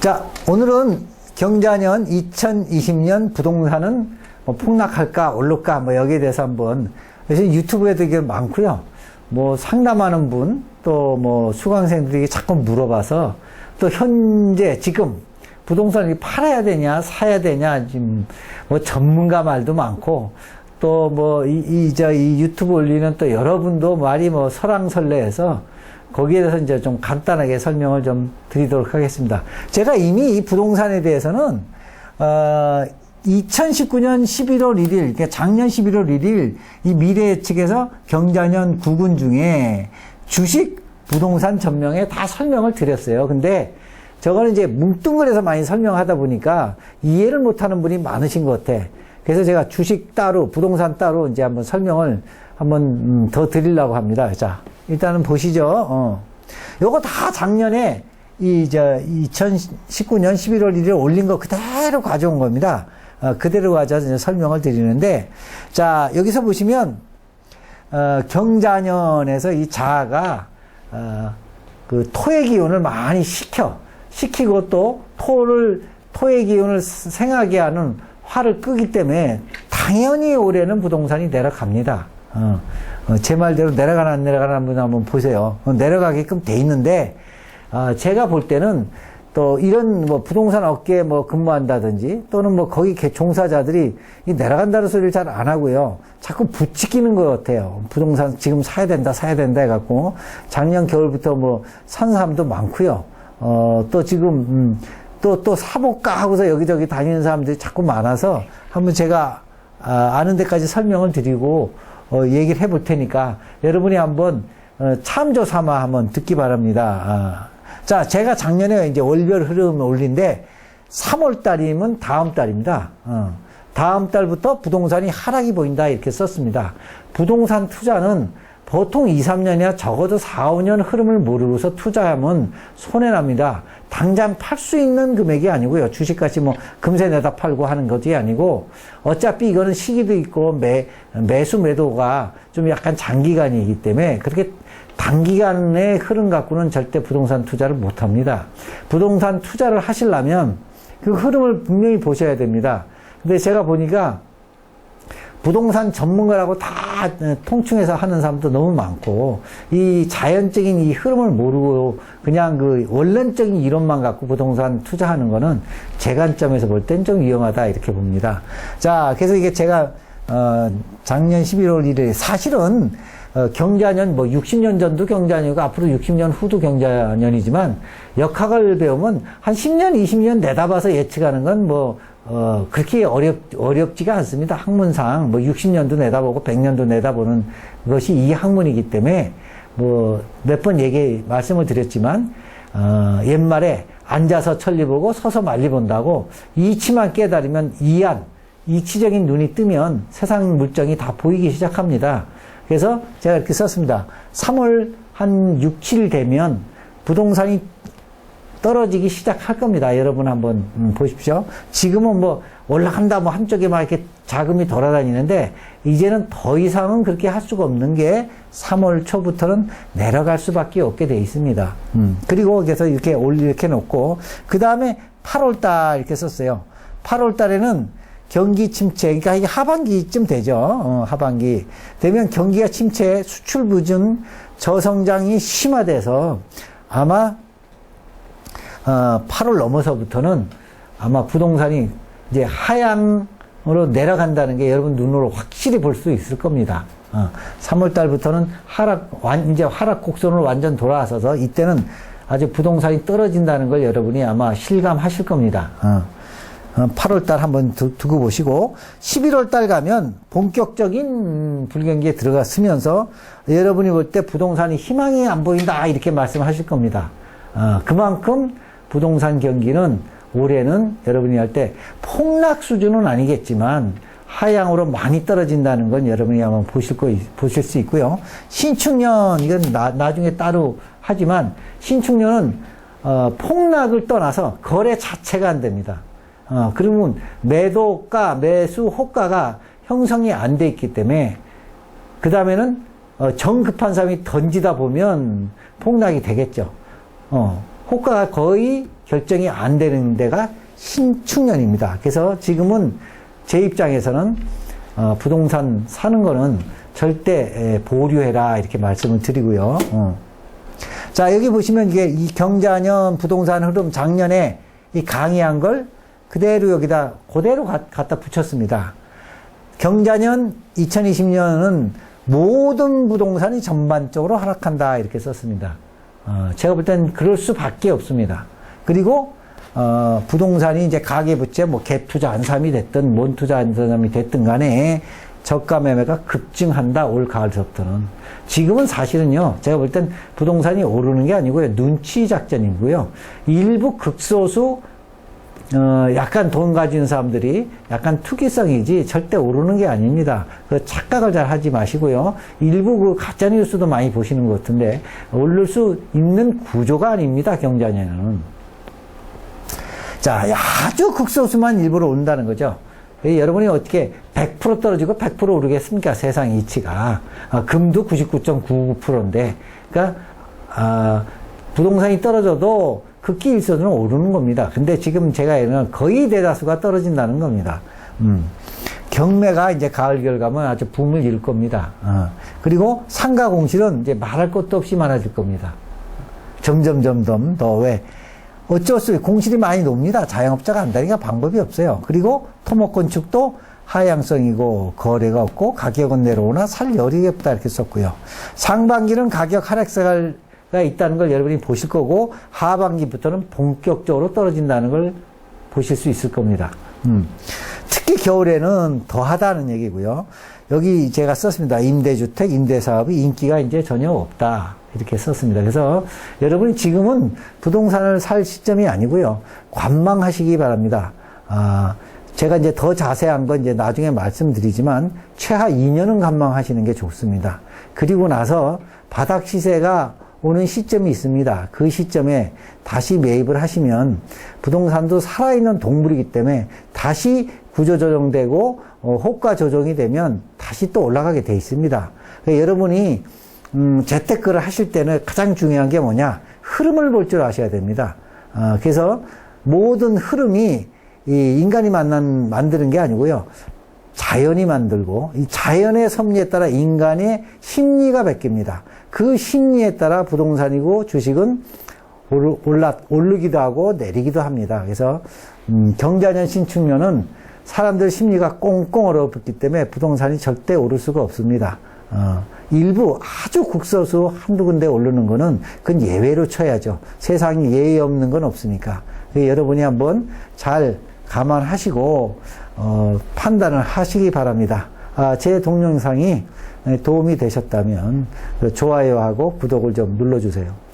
자, 오늘은 경자년 2020년 부동산은 뭐 폭락할까 오를까 뭐 여기에 대해서 한번 그래서 유튜브에도 이게 많고요. 뭐 상담하는 분 또 뭐 수강생들이 자꾸 물어봐서 또 현재 지금 부동산을 팔아야 되냐 사야 되냐 지금 뭐 전문가 말도 많고 또 뭐이저이 유튜브 올리는 또 여러분도 말이 뭐 설왕설래해서 거기에 대해서 이제 좀 간단하게 설명을 좀 드리도록 하겠습니다. 제가 이미 이 부동산에 대해서는 어 2019년 11월 1일, 그러니까 작년 11월 1일 이 미래 측에서 경자년 구군 중에 주식 부동산 전명에 다 설명을 드렸어요. 근데 저거는 이제 뭉뚱그려서 많이 설명하다 보니까 이해를 못하는 분이 많으신 것 같아. 그래서 제가 주식 따로, 부동산 따로 이제 한번 설명을 한번 음, 더 드리려고 합니다. 자, 일단은 보시죠. 어. 요거 다 작년에 이, 저, 2019년 11월 1일 에 올린 거 그대로 가져온 겁니다. 어, 그대로 가져와서 이제 설명을 드리는데, 자, 여기서 보시면, 어, 경자년에서 이 자가, 어, 그 토의 기운을 많이 식혀. 식히고 또 토를, 토의 기운을 생하게 하는 화를 끄기 때문에 당연히 올해는 부동산이 내려갑니다. 어, 어, 제 말대로 내려가나 안 내려가나 한번 한번 보세요. 어, 내려가게끔 돼 있는데, 어, 제가 볼 때는 또 이런 뭐 부동산 업계에 뭐 근무한다든지 또는 뭐 거기 개- 종사자들이 이 내려간다는 소리를 잘 안 하고요. 자꾸 부추기는 것 같아요. 부동산 지금 사야 된다, 사야 된다 해갖고 작년 겨울부터 뭐 산 사람도 많고요. 어, 또 지금, 음, 또, 또 사볼까 하고서 여기저기 다니는 사람들이 자꾸 많아서 한번 제가 아, 아는 데까지 설명을 드리고 어, 얘기를 해볼 테니까 여러분이 한번 어, 참조 삼아 한번 듣기 바랍니다. 아. 자, 제가 작년에 이제 월별 흐름을 올린데 3월 달이면 다음 달입니다. 어. 다음 달부터 부동산이 하락이 보인다 이렇게 썼습니다. 부동산 투자는 보통 2, 3년이나 적어도 4, 5년 흐름을 모르고서 투자하면 손해납니다. 당장 팔 수 있는 금액이 아니고요. 주식같이 뭐 금세 내다 팔고 하는 것이 아니고 어차피 이거는 시기도 있고 매, 매수 매도가 좀 약간 장기간이기 때문에 그렇게 단기간의 흐름 갖고는 절대 부동산 투자를 못 합니다. 부동산 투자를 하시려면 그 흐름을 분명히 보셔야 됩니다. 근데 제가 보니까 부동산 전문가라고 다 통칭해서 하는 사람도 너무 많고 이 자연적인 이 흐름을 모르고 그냥 그 원론적인 이론만 갖고 부동산 투자하는 거는 제 관점에서 볼 땐 좀 위험하다 이렇게 봅니다. 자, 그래서 이게 제가 어 작년 11월 1일 사실은 어, 경자년 뭐 60년 전도 경자년이고 앞으로 60년 후도 경자년이지만 역학을 배우면 한 10년, 20년 내다봐서 예측하는 건뭐 어, 그렇게 어렵, 어렵지가 않습니다. 학문상, 뭐 60년도 내다보고 100년도 내다보는 것이 이 학문이기 때문에 뭐 몇 번 얘기, 말씀을 드렸지만, 어, 옛말에 앉아서 천리 보고 서서 말리 본다고 이치만 깨달으면 이안, 이치적인 눈이 뜨면 세상 물정이 다 보이기 시작합니다. 그래서 제가 이렇게 썼습니다. 3월 한 6, 7일 되면 부동산이 떨어지기 시작할 겁니다. 여러분 한번 음, 보십시오. 지금은 뭐 올라간다 뭐 한쪽에 막 이렇게 자금이 돌아다니는데 이제는 더 이상은 그렇게 할 수가 없는 게 3월 초부터는 내려갈 수밖에 없게 돼 있습니다. 음, 그리고 그래서 이렇게 올 이렇게 놓고 그 다음에 8월 달 이렇게 썼어요. 8월 달에는 경기 침체, 그러니까 이게 하반기쯤 되죠. 어, 하반기. 되면 경기가 침체, 수출 부진, 저성장이 심화돼서 아마 어, 8월 넘어서부터는 아마 부동산이 이제 하향으로 내려간다는 게 여러분 눈으로 확실히 볼 수 있을 겁니다. 어, 3월 달부터는 하락, 완, 이제 하락 곡선으로 완전 돌아서서 이때는 아주 부동산이 떨어진다는 걸 여러분이 아마 실감하실 겁니다. 어. 8월 달 한번 두, 두고 보시고 11월 달 가면 본격적인 음, 불경기에 들어갔으면서 여러분이 볼 때 부동산이 희망이 안 보인다 이렇게 말씀하실 겁니다. 어, 그만큼 부동산 경기는 올해는 여러분이 할 때 폭락 수준은 아니겠지만 하향으로 많이 떨어진다는 건 여러분이 아마 보실 거 보실 수 있고요. 신축년 이건 나, 나중에 따로 하지만 신축년은 어, 폭락을 떠나서 거래 자체가 안 됩니다. 어, 그러면 매도가, 매수 호가가 형성이 안 돼 있기 때문에 그 다음에는 어, 정급한 사람이 던지다 보면 폭락이 되겠죠. 어, 호가가 거의 결정이 안 되는 데가 신축년입니다. 그래서 지금은 제 입장에서는 어, 부동산 사는 거는 절대 에, 보류해라 이렇게 말씀을 드리고요. 어. 자 여기 보시면 이게 이 경자년 부동산 흐름 작년에 이 강의한 걸 그대로 여기다 그대로 가- 갖다 붙였습니다. 경자년 2020년은 모든 부동산이 전반적으로 하락한다 이렇게 썼습니다. 어, 제가 볼 땐 그럴 수밖에 없습니다. 그리고 어, 부동산이 이제 가계부채 뭐 갭 투자 안삼이 됐든 뭔 투자 안삼이 됐든 간에 저가 매매가 급증한다 올 가을서부터는 지금은 사실은요 제가 볼 땐 부동산이 오르는 게 아니고요 눈치 작전이고요 일부 극소수 어, 약간 돈 가진 사람들이 약간 투기성이지 절대 오르는 게 아닙니다. 그 착각을 잘 하지 마시고요. 일부 그 가짜 뉴스도 많이 보시는 것 같은데 오를 수 있는 구조가 아닙니다. 경자년은. 자, 아주 극소수만 일부러 온다는 거죠. 이 여러분이 어떻게 100% 떨어지고 100% 오르겠습니까? 세상 이치가. 아, 금도 99.99%인데. 그러니까, 아, 부동산이 떨어져도 극기 일선으로 오르는 겁니다. 근데 지금 제가 얘는 거의 대다수가 떨어진다는 겁니다. 음. 경매가 이제 가을 가면 아주 붐을 일 겁니다. 어. 그리고 상가 공실은 이제 말할 것도 없이 많아질 겁니다. 점점 점점 더 왜 어쩔 수 없이 공실이 많이 높니다. 자영업자가 한다니까 방법이 없어요. 그리고 토목건축도 하향성이고 거래가 없고 가격은 내려오나 살 열이 없다 이렇게 썼고요. 상반기는 가격 하락세가 있다는 걸 여러분이 보실 거고 하반기부터는 본격적으로 떨어진다는 걸 보실 수 있을 겁니다. 음. 특히 겨울에는 더하다는 얘기고요. 여기 제가 썼습니다. 임대주택, 임대사업이 인기가 이제 전혀 없다. 이렇게 썼습니다. 그래서 여러분이 지금은 부동산을 살 시점이 아니고요. 관망하시기 바랍니다. 아, 제가 이제 더 자세한 건 이제 나중에 말씀드리지만 최하 2년은 관망하시는 게 좋습니다. 그리고 나서 바닥 시세가 오는 시점이 있습니다. 그 시점에 다시 매입을 하시면 부동산도 살아있는 동물이기 때문에 다시 구조 조정되고 어, 호가 조정이 되면 다시 또 올라가게 돼 있습니다. 그러니까 여러분이 음, 재테크를 하실 때는 가장 중요한 게 뭐냐? 흐름을 볼 줄 아셔야 됩니다. 어, 그래서 모든 흐름이 이 인간이 만난, 만드는 게 아니고요. 자연이 만들고 이 자연의 섭리에 따라 인간의 심리가 바뀝니다. 그 심리에 따라 부동산이고 주식은 올라, 오르기도 하고 내리기도 합니다. 그래서 음, 경자년 신축년은 사람들 심리가 꽁꽁 얼어붙기 때문에 부동산이 절대 오를 수가 없습니다. 어, 일부 아주 국소수 한두 군데 오르는 거는 그건 예외로 쳐야죠. 세상에 예의 없는 건 없으니까. 여러분이 한번 잘 감안하시고 어, 판단을 하시기 바랍니다. 아, 제 동영상이 도움이 되셨다면 좋아요하고 구독을 좀 눌러주세요.